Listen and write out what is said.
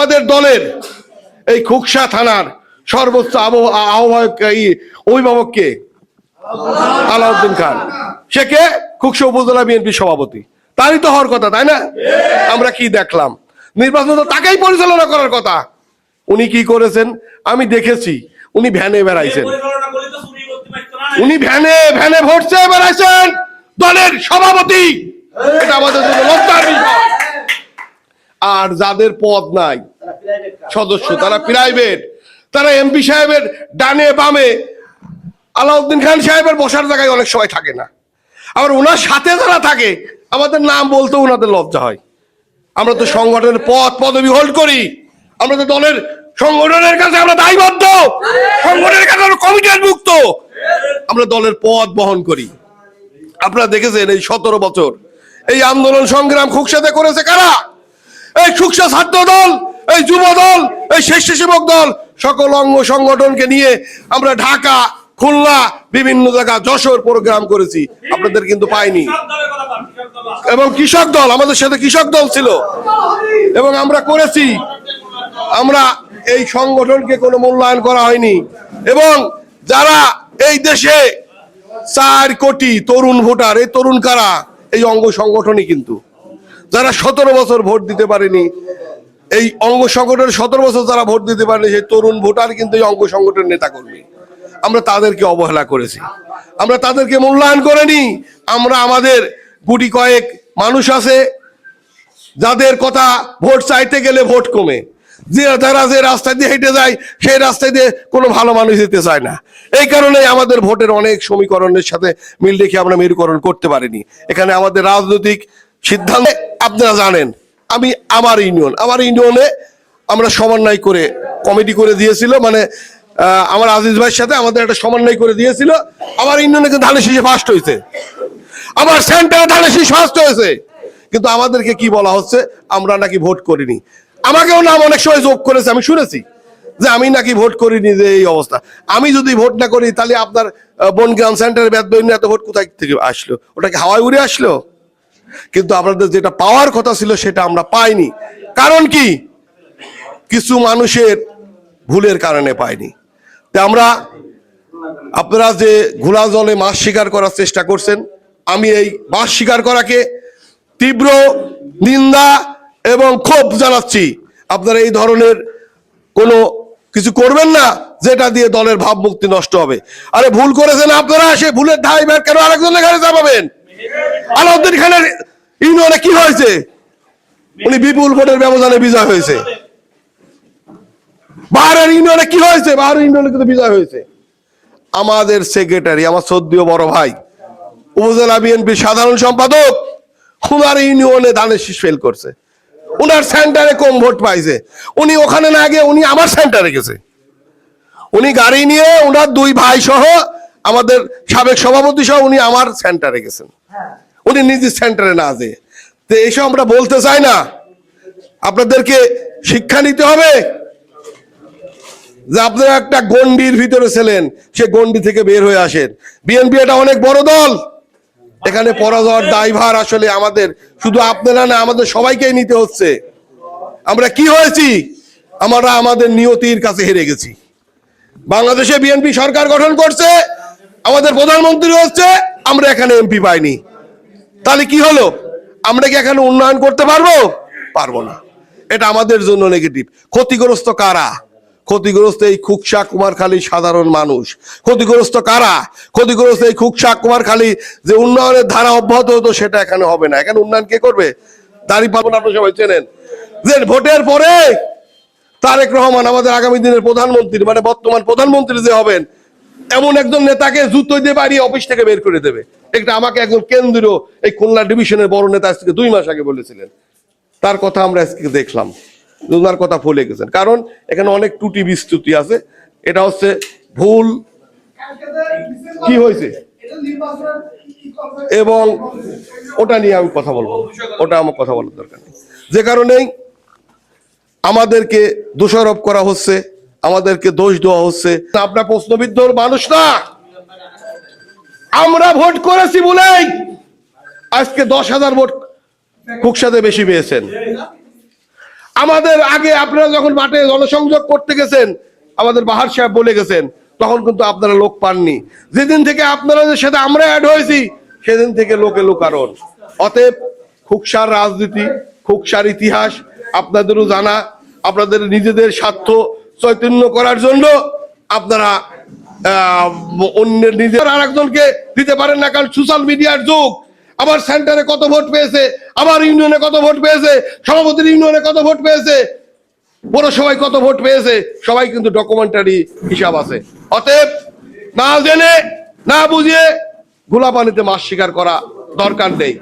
আমাদের দলের এই খুকসা থানার সর্বোচ্চ আহ্বায়ক এই অভিভাবককে আলাউদ্দিন খান। সে কে? খুকসা উপজেলা বিএনপি সভাপতি। তারই তো হওয়ার কথা, তাই না? আমরা কি দেখলাম? নির্বাচন তো তাকেই পরিচালনা করার কথা। উনি কি করেছেন? আমি দেখেছি। উনি ভ্যানে বেড়াইছেন। উনি ভ্যানে ভ্যানে ভোট চেয়ে বেড়াইছেন। দলের সভাপতি। আমাদের আর যাদের পদ নাই সদস্য, তারা প্রাইভেট তারা এমপি সাহেবের ডানে বামে। আলাউদ্দিন খান সাহেবের বসার জায়গায় অনেক সময় থাকে না। আবার ওনার সাথে যারা থাকে, আমাদের নাম বলতে ওনাদের লজ্জা হয়। আমরা তো সংগঠনের পদ, পদবি হোল্ড করি। আমরা তো দলের সংগঠনের কাছে আমরা দায়বদ্ধ। সংগঠনের কাছে আমরা কমিটির মুক্ত। আমরা দলের পদ বহন করি। আপনারা দেখেছেন এই সতেরো বছর। এই আন্দোলন সংগ্রাম খুকসাতে করেছে কারা? এই খুকসা ছাত্র দল এই যুব দল, এই স্বেচ্ছাসেবক দল, সকল অঙ্গ সংগঠনকে নিয়ে আমরা ঢাকা, খুলনা, বিভিন্ন জায়গা যশোর প্রোগ্রাম করেছি। আপনাদের কিন্তু পাইনি। এবং কৃষক দল, আমাদের সাথে কৃষক দল ছিল। এবং আমরা করেছি। আমরা এই সংগঠনকে কোনো মূল্যায়ন করা হয়নি। এবং যারা এই দেশে চার কোটি তরুণ ভোটার, এই তরুণ কারা? এই অঙ্গ সংগঠনই কিন্তু। যারা সতেরো বছর ভোট দিতে পারেনি এই অঙ্গ সংগঠনের সতেরো বছর যারা ভোট দিতে পারেনি, সেই তরুণ ভোটার কিন্তু এই অঙ্গ সংগঠনের নেতা কর্মী আমরা তাদেরকে অবহেলা করেছি। আমরা তাদেরকে মূল্যায়ন করিনি। আমরা আমাদের গুটি কয়েক মানুষ আছে, যাদের কথা ভোট চাইতে গেলে ভোট কমে। যে যারা যে রাস্তা দিয়ে হেঁটে যায়, সেই রাস্তায় দিয়ে কোনো ভালো মানুষ যেতে চায় না। এই কারণে আমাদের ভোটের অনেক সমীকরণের সাথে মিল রেখে আমরা মেরুকরণ করতে পারিনি। এখানে আমাদের রাজনৈতিক সিদ্ধান্ত আপনারা জানেন আমি আমার ইউনিয়ন। আমার ইউনিয়নে আমরা সমন্বয় করে কমিটি করে দিয়েছিল মানে আমার আজিজ ভাইয়ের সাথে আমাদের একটা সমন্বয় করে দিয়েছিল। আমার ইউনিয়নে কিন্তু ধানের শীষে ফার্স্ট হয়েছে। আমার সেন্টারে ধানের শীষ ফার্স্ট হয়েছে। কিন্তু আমাদেরকে কি বলা হচ্ছে, আমরা নাকি ভোট করিনি। আমাকেও নাম অনেক সময় যোগ করেছে, আমি শুনেছি যে আমি নাকি ভোট করিনি যে এই অবস্থা। আমি যদি ভোট না করি, তাহলে আপনার বনগ্রাম সেন্টারে ব্যাদবইন এত ভোট কোথায় থেকে আসলো? ওটা কি হাওয়ায় উড়ে আসলো? কিন্তু আপনাদের যেটা পাওয়ার কথা ছিল সেটা আমরা পাইনি। কারণ কি? কিছু মানুষের ভুলের কারণে পাইনি। তা আমরা আপনারা যে ঘোলা জলে মাছ শিকার করার চেষ্টা করছেন, আমি এই মাছ শিকার করাকে তীব্র নিন্দা এবং ক্ষোভ জানাচ্ছি। আপনারা এই ধরনের কোনো কিছু করবেন না, যেটা দিয়ে দলের ভাবমূর্তি নষ্ট হবে। আরে ভুল করেছেন আপনারা, সে ভুলের ধাই কেন আরেকজনের ঘরে চাপাবেন? আলাউদ্দিন খানের ইউনিয়নে কি হয়েছে? উনি বিপুল ভোটের ব্যবধানে বিজয় হয়েছে। বাহারের ইউনিয়নে কি হয়েছে? বাহারের ইউনিয়নে কিন্তু বিজয় হয়েছে। আমাদের সেক্রেটারি, আমার সদ্যীয় বড় ভাই, উপজেলা বিএনপির সাধারণ সম্পাদক খুনার ইউনিয়নে ধানের শীষ ফেল করছে। উনার সেন্টারে কম ভোট পাইছে। উনি ওখানে না গিয়ে উনি আমার সেন্টারে গেছে। উনি গাড়ি নিয়ে ওনার দুই ভাই সহ আমাদের সাবেক সভাপতি সহ উনি আমার সেন্টারে গেছেন। উনি নিজের সেন্টারে না যেয়ে। তো এইসব আমরা বলতে চাই না। আপনাদেরকে শিক্ষা নিতে হবে যে আপনারা একটা গন্ডির ভিতরে ছিলেন, সে গন্ডি থেকে বের হয়ে আসেন। বিএনপি এটা অনেক বড় দল। এখানে পরাজয়ের দায়ভার আসলে আমাদের। শুধু আপনারা না, আমাদের সবাইকেই নিতে হচ্ছে। আমরা কি হয়েছি? আমরা আমাদের নিয়তির কাছে হেরে গেছি। বাংলাদেশে বিএনপি সরকার গঠন করছে আমাদের প্রধানমন্ত্রী হচ্ছে, আমরা এখানে এমপি পাইনি। তাহলে কি হলো? আমরা কি এখানে উন্নয়ন করতে পারব? পারব না। এটা আমাদের জন্য নেগেটিভ ক্ষতিগ্রস্ত কারা? ক্ষতিগ্রস্ত এই খুকসা কুমারখালী সাধারণ মানুষ। ক্ষতিগ্রস্ত কারা? ক্ষতিগ্রস্ত এই খুকসা কুমারখালী যে উন্নয়নের ধারা অব্যাহত হতো, সেটা এখানে হবে না। এখানে উন্নয়ন কে করবে? দাঁড়িয়ে পাবেন আপনি সবাই চেনেন। যে ভোটের পরে তারেক রহমান আমাদের আগামী দিনের প্রধানমন্ত্রী মানে বর্তমান প্রধানমন্ত্রী যে হবেন এমন একজন নেতাকে জুতো দিয়ে বাড়িয়ে অফিস থেকে বের করে দেবে। এটা আমাকে একজন কেন্দ্রীয় এই খুলনা ডিভিশনের বড় নেতা আজকে দুই মাস আগে বলেছিলেন। তার কথা আমরা আজকে দেখলাম। ওনার কথা ভুলে গেছেন। কারণ এখানে অনেক ত্রুটি বিস্তুতি আছে। এটা হচ্ছে ভুল। কি হয়েছে? এবং ওটা নিয়ে আমি কথা বলব ওটা আমার কথা বলার দরকার নেই। যে কারণেই আমাদেরকে দোষারোপ করা হচ্ছে। আমাদেরকে দোষ দেওয়া হচ্ছে। আপনার প্রশ্নবিদ্ধ মানুষ না। আমরা ভোট করেছি বলেই আজকে দশ হাজার ভোট কুকসাতে বেশি পেয়েছেন। আমাদের আগে আপনারা যখন মাঠে জনসংযোগ করতে গেছেন, আমাদের বাহার সাহেব বলে গেছেন, তখন কিন্তু আপনারা লোক পাননি। যেদিন থেকে আপনারা সাথে আমরা অ্যাড হয়েছি, সেদিন থেকে লোকে লোকারণ। অতএব খুকসার রাজনীতি খুকসার ইতিহাস আপনাদেরও জানা, আপনাদের নিজেদের স্বার্থ চৈতন্য করার জন্য আপনারা অন্যের নিজের আর একজনকে দিতে পারেন না, কারণ সোশ্যাল মিডিয়ার যুগ। আবার সেন্টারে কত ভোট পেয়েছে, আবার ইউনিয়নে কত ভোট পেয়েছে, সভাপতির ইউনিয়নে কত ভোট পেয়েছে, পৌরসভায় কত ভোট পেয়েছে, সবাই কিন্তু ডকুমেন্টারি হিসাব আছে। অতএব না জেনে, না বুঝিয়ে গোলা পানিতে মাছ শিকার করা দরকার নেই।